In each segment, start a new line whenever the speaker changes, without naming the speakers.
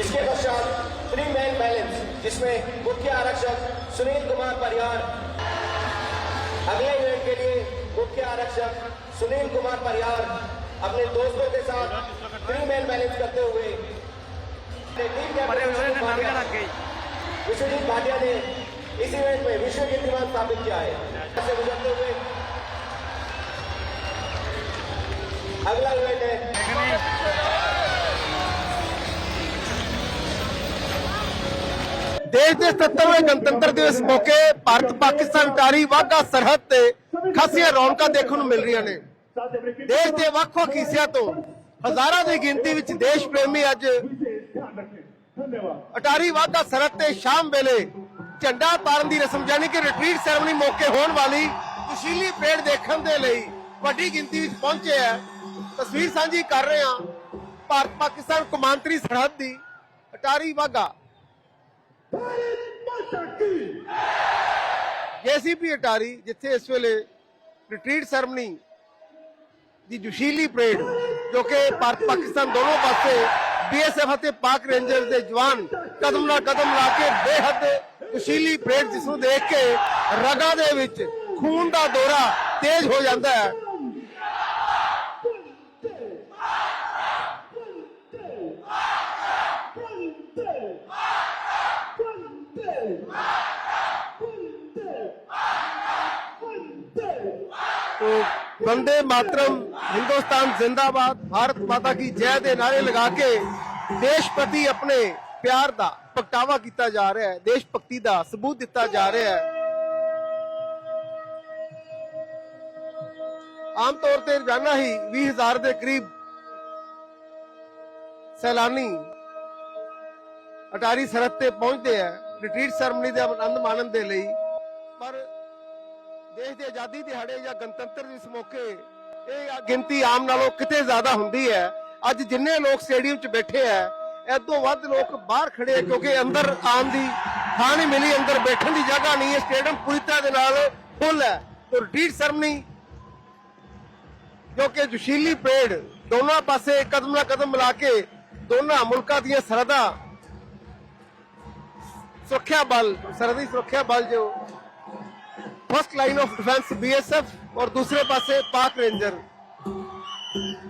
इसके पश्चात three man balance जिसमें मुख्य आरक्षक सुनील कुमार परिहार। अगले इवेंट के लिए मुख्य आरक्षक सुनील कुमार परिहार अपने दोस्तों के साथ थ्री मैन बैलेंस करते हुए विश्वजीत भाटिया ने इस इवेंट में विश्व कीर्तिमान स्थापित किया है।
ਦੇਸ਼ ਦੇ 77ਵੇਂ ਗਣਤੰਤਰ ਦਿਵਸ ਮੌਕੇ ਭਾਰਤ ਪਾਕਿਸਤਾਨ ਟਾਰੀ ਵਾਘਾ ਸਰਹੱਦ ਤੇ ਖਾਸੀਆਂ ਰੌਣਕਾਂ ਦੇਖਣ ਨੂੰ ਮਿਲ ਰਹੀਆਂ ਨੇ। ਦੇਸ਼ ਦੇ ਵੱਖ-ਵੱਖ ਹਿੱਸਿਆਂ ਤੋਂ ਹਜ਼ਾਰਾਂ ਦੀ ਗਿਣਤੀ ਵਿੱਚ ਦੇਸ਼ ਪ੍ਰੇਮੀ ਅੱਜ ਅਟਾਰੀ ਵਾਘਾ ਸਰਹੱਦ ਤੇ ਸ਼ਾਮ ਵੇਲੇ ਝੰਡਾ ਤਾਰਨ ਦੀ ਰਸਮ, ਯਾਨੀ ਕਿ ਰਿਟਰੀਟ ਸੈਰੇਮਨੀ ਮੌਕੇ ਹੋਣ ਵਾਲੀ ਖੁਸ਼ੀਲੀ ਪਰੇਡ ਦੇਖਣ ਦੇ ਲਈ ਵੱਡੀ ਗਿਣਤੀ ਵਿੱਚ ਪਹੁੰਚੇ ਹੈ। ਤਸਵੀਰ ਸਾਂਝੀ ਕਰ ਰਹੇ ਹਾਂ ਭਾਰਤ ਪਾਕਿਸਤਾਨ ਕੌਮਾਂਤਰੀ ਸਰਹੱਦ ਦੀ ਅਟਾਰੀ ਵਾਘਾ ਜੇਸੀਪੀ ਅਟਾਰੀ, ਜਿੱਥੇ ਇਸ ਵੇਲੇ ਰਿਟਰੀਟ ਸੈਰਮਨੀ ਦੀ ਜੁਸ਼ੀਲੀ ਪਰੇਡ ਜੋ ਕਿ ਭਾਰਤ ਪਾਕਿਸਤਾਨ ਦੋਨੋਂ ਪਾਸੇ ਬੀਐਸਐਫ ਅਤੇ ਪਾਕ ਰੇਂਜਰਸ ਦੇ ਜਵਾਨ ਕਦਮ ਨਾਲ ਕਦਮ ਲਾ ਕੇ ਬੇਹੱਦ ਜੁਸ਼ੀਲੀ ਪਰੇਡ ਜਿਸ ਨੂੰ ਦੇਖ ਕੇ ਰਗਾਂ ਦੇ ਵਿੱਚ ਖੂਨ ਦਾ ਦੌਰਾ ਤੇਜ਼ ਹੋ ਜਾਂਦਾ ਹੈ तो ਬੰਦੇ ਮਾਤਰਮ ਹਿੰਦੁਸਤਾਨ ਜ਼ਿੰਦਾਬਾਦ, ਭਾਰਤ ਮਾਤਾ ਕੀ ਜੈ ਦੇ ਨਾਰੇ ਲਗਾ ਕੇ ਦੇਸ਼ ਪ੍ਰਤੀ ਆਪਣੇ ਪਿਆਰ ਦਾ ਪ੍ਰਗਟਾਵਾ ਕੀਤਾ ਜਾ ਰਿਹਾ ਹੈ, ਦੇਸ਼ ਭਗਤੀ ਦਾ ਸਬੂਤ ਦਿੱਤਾ ਜਾ ਰਿਹਾ ਹੈ। ਆਮ ਤੌਰ ਤੇ ਰੋਜ਼ਾਨਾ ਹੀ 20000 ਦੇ ਕਰੀਬ ਸੈਲਾਨੀ ਅਟਾਰੀ ਸਰਹੱਦ ਤੇ ਪਹੁੰਚਦੇ ਆ ਰਿਟਰੀਟ ਸੈਰਮਨੀ ਦੇ ਆਨੰਦ ਮਾਣਨ ਦੇ ਲਈ ਦੇਸ਼ ਦੇ ਆਜ਼ਾਦੀ ਦਿਹਾੜੇ ਜਾਂ ਗਣਤੰਤਰ ਦਿਵਸ ਮੌਕੇ ਇਹ ਗਿਣਤੀ ਆਮ ਨਾਲੋਂ ਕਿਤੇ ਜ਼ਿਆਦਾ ਹੁੰਦੀ ਹੈ। ਅੱਜ ਜਿੰਨੇ ਲੋਕ ਸਟੇਡੀਅਮ 'ਚ ਬੈਠੇ ਐ ਐਦੋਂ ਵੱਧ ਲੋਕ ਬਾਹਰ ਖੜੇ ਕਿਉਂਕਿ ਅੰਦਰ ਆਉਣ ਦੀ ਥਾਂ ਨਹੀਂ ਮਿਲੀ, ਅੰਦਰ ਬੈਠਣ ਦੀ ਜਗ੍ਹਾ ਨਹੀਂ ਹੈ। ਸਟੇਡੀਅਮ ਪੂਰੀ ਤਰ੍ਹਾਂ ਦੇ ਨਾਲ ਫੁੱਲ ਹੈ। ਤੇ ਰਿਟਰੀਟ ਸਰਮਨੀ ਜੋ ਕਿ ਜੁਸ਼ੀਲੀ ਪਰੇਡ ਦੋਨਾਂ ਪਾਸੇ ਕਦਮ ਨਾਲ ਕਦਮ ਮਿਲਾ ਕੇ ਦੋਨਾਂ ਮੁਲਕਾਂ ਦੀਆਂ ਸਰਹੱਦਾਂ ਸੁਰੱਖਿਆ ਬਲ, ਸਰਹੱਦੀ ਸੁਰੱਖਿਆ ਬਲ ਜੋ first line of defence BSF और दूसरे पासे पाक रेंजर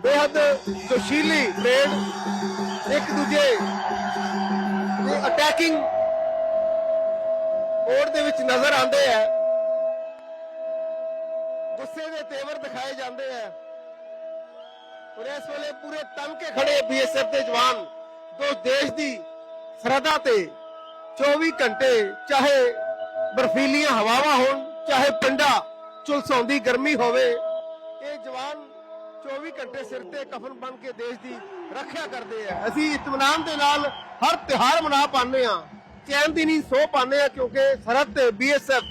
बेहद जोशीली परेड एक दूजे ਦੇ ਅਟੈਕਿੰਗ ਮੋਡ ਦੇ ਵਿੱਚ ਨਜ਼ਰ ਆਉਂਦੇ ਆ ਗੁੱਸੇ ਦੇ ਤੇਵਰ ਦਿਖਾਏ ਜਾਂਦੇ ਆ ਔਰ ਇਸ ਵੇਲੇ ਪੂਰੇ ਤਮ ਕੇ ਖੜੇ ਬੀਐਸਐਫ ਦੇ ਜਵਾਨ ਜੋ ਦੇਸ਼ ਦੀ ਸਰਹੱਦਾਂ ਤੇ 24 ਘੰਟੇ ਚਾਹੇ ਬਰਫੀਲੀਆਂ ਹਵਾਵਾਂ ਹੋਣ ਚਾਹੇ ਪਿੰਡਾ ਝੁਲਸਾਉਂਦੀ ਗਰਮੀ ਹੋਵੇ, ਇਹ ਜਵਾਨ 24 ਘੰਟੇ ਸਿਰ ਤੇ ਕਫਨ ਬਨ ਕੇ ਦੇਸ਼ ਦੀ ਰੱਖਿਆ ਕਰਦੇ ਆ। ਅਸੀਂ ਇਤਮਾਨ ਦੇ ਨਾਲ ਹਰ ਤਿਹਾਰ ਮਨਾ ਪਾਉਂਦੇ ਆ ਚੈਨ ਦੀ ਨਹੀਂ ਸੋ ਪਾਉਂਦੇ ਆ ਕਿਉਂਕਿ ਸਰਹੱਦ ਤੇ ਬੀਐਸਐਫ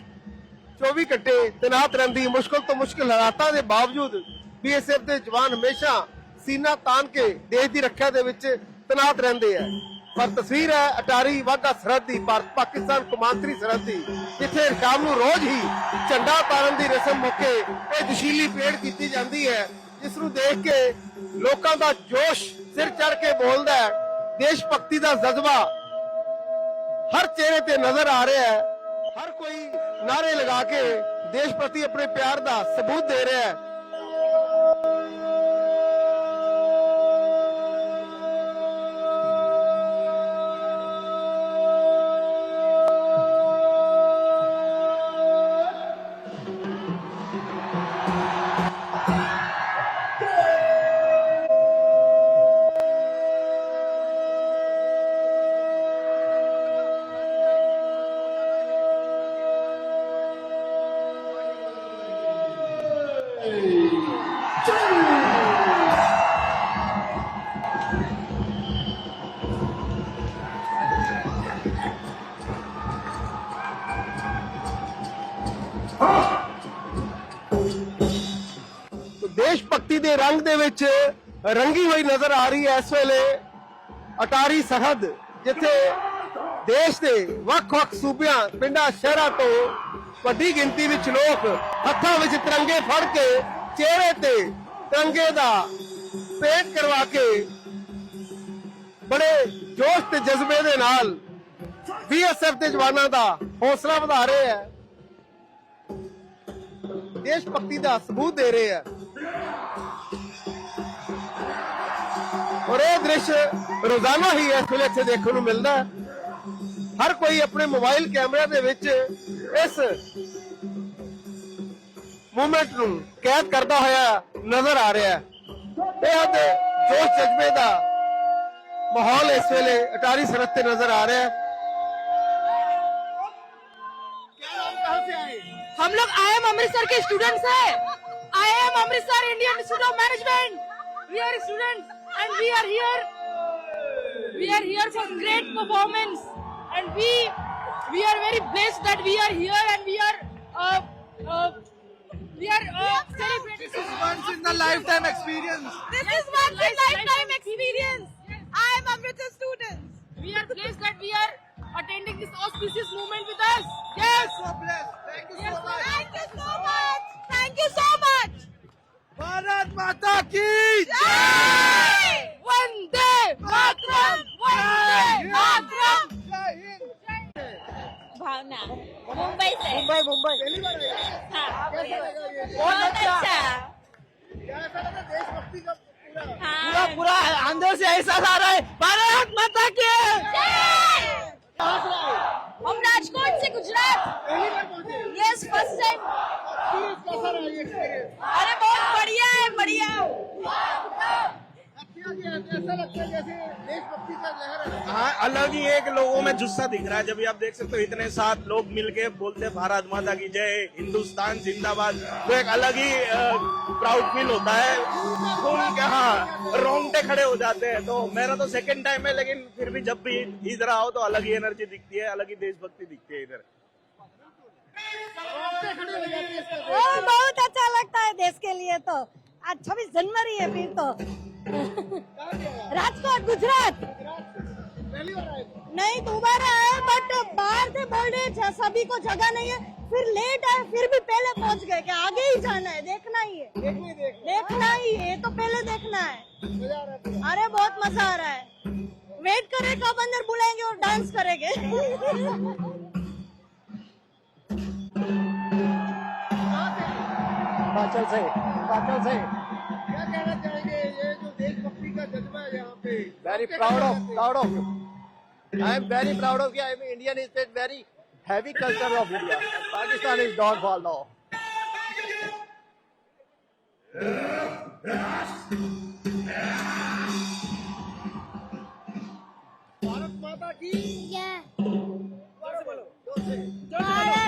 24 ਘੰਟੇ ਤੈਨਾਤ ਰਹਿੰਦੀ ਮੁਸ਼ਕਲ ਤੋਂ ਮੁਸ਼ਕਲ ਹਾਲਾਤਾਂ ਦੇ ਬਾਵਜੂਦ ਬੀਐਸਐਫ ਦੇ ਜਵਾਨ ਹਮੇਸ਼ਾ ਸੀਨਾ ਤਾਨ ਕੇ ਦੇਸ਼ ਦੀ ਰੱਖਿਆ ਦੇ ਵਿੱਚ ਤੈਨਾਤ ਰਹਿੰਦੇ ਆ। ਪਰ ਤਸਵੀਰ ਹੈ ਅਟਾਰੀ ਵਾਧਾ ਸਰਹੱਦ ਦੀ ਭਾਰਤ ਪਾਕਿਸਤਾਨ ਕੌਮਾਂਤਰੀ ਸਰਹੱਦ ਦੀ ਜਿੱਥੇ ਸ਼ਾਮ ਨੂੰ ਰੋਜ਼ ਹੀ ਝੰਡਾ ਤਾਰਨ ਦੀ ਰਸਮ ਮੌਕੇ ਇਹ ਜਸ਼ੀਲੀ ਪਰੇਡ ਕੀਤੀ ਜਾਂਦੀ ਹੈ, ਜਿਸ ਨੂੰ ਦੇਖ ਕੇ ਲੋਕਾਂ ਦਾ ਜੋਸ਼ ਸਿਰ ਚੜ ਕੇ ਬੋਲਦਾ ਹੈ। ਦੇਸ਼ ਭਗਤੀ ਦਾ ਜਜ਼ਬਾ ਹਰ ਚਿਹਰੇ ਤੇ ਨਜ਼ਰ ਆ ਰਿਹਾ ਹੈ। ਹਰ ਕੋਈ ਨਾਰੇ ਲਗਾ ਕੇ ਦੇਸ਼ ਪ੍ਰਤੀ ਆਪਣੇ ਪਿਆਰ ਦਾ ਸਬੂਤ ਦੇ ਰਿਹਾ ਹੈ। ਦੇ ਰੰਗ ਦੇ ਵਿੱਚ ਰੰਗੀ ਹੋਈ ਨਜ਼ਰ ਆ ਰਹੀ ਹੈ ਇਸ ਵੇਲੇ ਅਟਾਰੀ ਸਰਹੱਦ, ਜਿੱਥੇ ਦੇਸ਼ ਦੇ ਵੱਖ-ਵੱਖ ਸੂਬਿਆਂ, ਪਿੰਡਾਂ, ਸ਼ਹਿਰਾਂ ਤੋਂ ਵੱਡੀ ਗਿਣਤੀ ਵਿੱਚ ਲੋਕ ਹੱਥਾਂ ਵਿੱਚ ਤਿਰੰਗੇ ਫੜ ਕੇ ਚਿਹਰੇ ਤੇ ਤਿਰੰਗੇ ਦਾ ਪੇਂਟ ਕਰਵਾ ਕੇ ਬੜੇ ਜੋਸ਼ ਤੇ ਜਜ਼ਬੇ ਦੇ ਨਾਲ ਬੀਐਸਐਫ ਦੇ ਜਵਾਨਾਂ ਦਾ ਹੌਸਲਾ ਵਧਾ ਰਹੇ ਹੈ। ਦੇਸ਼ ਭਗਤੀ ਦਾ ਸਬੂਤ ਦੇ ਰਹੇ ਹੈ। ਔਰ ਇਹ ਦ੍ਰਿਸ਼ ਰੋਜ਼ਾਨਾ ਹੀ ਇਸ ਵੇਲੇ ਇੱਥੇ ਦੇਖਣ ਨੂੰ ਮਿਲਦਾ ਹੈ ਹਰ ਕੋਈ ਆਪਣੇ ਮੋਬਾਈਲ ਕੈਮਰੇ ਦੇ ਵਿੱਚ ਇਸ ਮੂਵਮੈਂਟ ਨੂੰ ਕੈਦ ਕਰਦਾ ਹੋਇਆ ਨਜ਼ਰ ਆ ਰਿਹਾ ਹੈ ਬੇਹੱਦ ਜੋਸ਼ ਜਜ਼ਬੇ ਦਾ ਮਾਹੌਲ ਇਸ ਵੇਲੇ ਅਟਾਰੀ ਸਰਹੱਦ ਤੇ ਨਜ਼ਰ ਆ ਰਿਹਾ ਹੈ
हम लोग आई एम अमृतसर के स्टूडेंट्स हैं I M Amritsar Indian Institute of Management we are students and we are here. We are here for great performance, and we we are very blessed that we are here and we are uh, uh, we are uh, celebrating. This is
once in a lifetime experience.
This yes, is once in a lifetime experience. Yes
first time अरे बहुत बढ़िया है, बढ़िया।
हाँ अलग ही एक लोगों में जुस्सा दिख रहा है। जब आप देख सकते हो, इतने साथ लोग मिलके बोलते भारत माता की जय, हिंदुस्तान जिंदाबाद। तो एक अलग ही प्राउड फील होता है। सुन के हाँ रोंगटे खड़े हो जाते हैं। तो मेरा तो सेकंड टाइम है, लेकिन फिर भी जब भी इधर आओ तो अलग ही एनर्जी दिखती है, अलग ही देशभक्ति दिखती है इधर।
ओ, बहुत अच्छा लगता है देश के लिए तो। आज छब्बीस जनवरी है फिर तो। राजकोट गुजरात। नहीं दोबारा आए बट बाहर से बोल रहे सभी को जगह नहीं है। फिर लेट आए फिर भी पहले पहुँच गए कि आगे ही जाना है देखना ही है। देखना ही है तो पहले देखना है। अरे बहुत मज़ा आ रहा है। वेट करे कब अंदर बुलाएँगे और डांस करेंगे।
हिमाचल से हिमाचल से। क्या कहना चाहेंगे ये जो देशभक्ति का जज्बा है यहाँ पे very proud of proud of I am very proud of I am Indian is very heavy culture of India Pakistan is dot fall now Bharat माता की
जय
भारत माता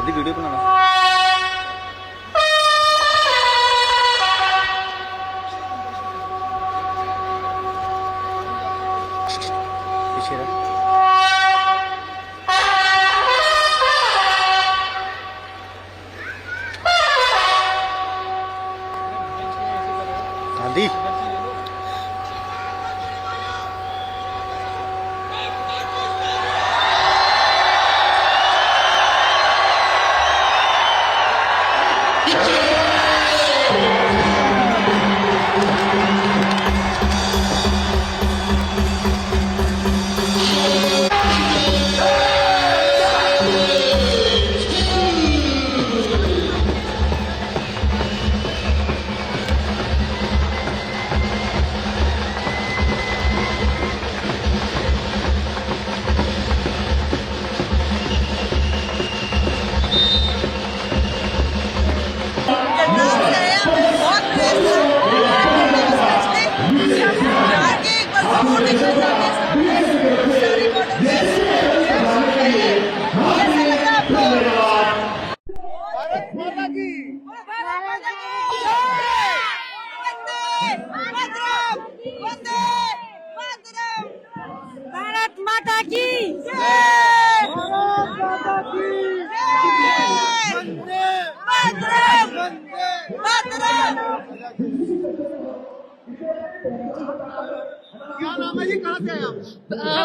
ਆਦੀ ਵੀਡੀਓ ਬਣਾਉਣਾ
है,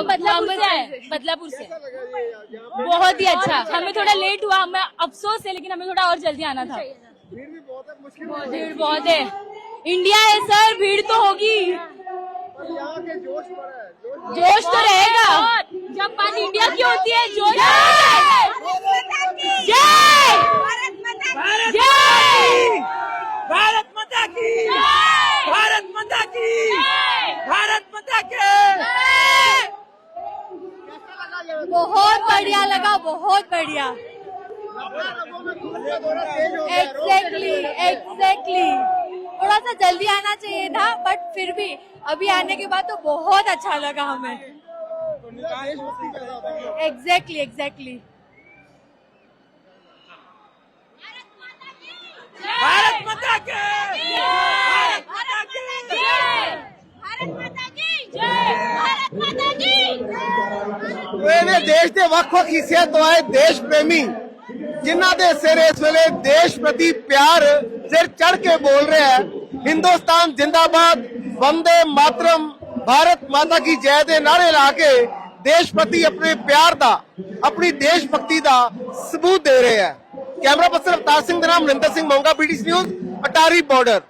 बदलापुर से बदलापुर से। बहुत ही अच्छा। हमें थोड़ा लेट हुआ, हमें अफसोस है, लेकिन हमें थोड़ा और जल्दी आना था।
भीड़ भी बहुत है
भीड़ बहुत है। इंडिया है, सर, भीड़ तो होगी।
जोश पर है जोश
जोश तो रहेगा। जब बात इंडिया की होती है जोश जय! जय!
भारत माता की। भारत माता की। भारत माता के।
बहुत बढ़िया लगा बहुत बढ़िया। एग्जैक्टली एग्जैक्टली थोड़ा सा जल्दी आना चाहिए था बट फिर भी अभी आने के बाद तो बहुत अच्छा लगा हमें
पूरा देशभक्ति पैदा होता है
एग्जैक्टली एग्जैक्टली
भारत माता के भारत माता के
ਇਹਨੇ ਦੇਸ਼ ਦੇ ਵੱਖ-ਵੱਖ ਹਿੱਸਿਆਂ ਤੋਂ ਆਏ ਦੇਸ਼ ਪ੍ਰੇਮੀ ਜਿਨ੍ਹਾਂ ਦੇ ਸਿਰ ਇਸ ਵੇਲੇ ਦੇਸ਼ ਪ੍ਰਤੀ ਪਿਆਰ ਸਿਰ ਚੜ ਕੇ ਬੋਲ ਰਿਹਾ ਹੈ ਹਿੰਦੁਸਤਾਨ ਜਿੰਦਾਬਾਦ ਵੰਦੇ ਮਾਤਰਮ ਭਾਰਤ ਮਾਤਾ ਕੀ ਜੈ ਦੇ ਨਾਰੇ ਲਾ ਕੇ ਦੇਸ਼ ਪ੍ਰਤੀ ਆਪਣੇ ਪਿਆਰ ਦਾ, ਆਪਣੀ ਦੇਸ਼ ਭਗਤੀ ਦਾ ਸਬੂਤ ਦੇ ਰਹੇ ਹੈ। ਕੈਮਰਾ ਪਰਸਨ ਅਵਤਾਰ ਸਿੰਘ ਦੇ ਨਾਮ Ninder Singh Monga PTC news Attari border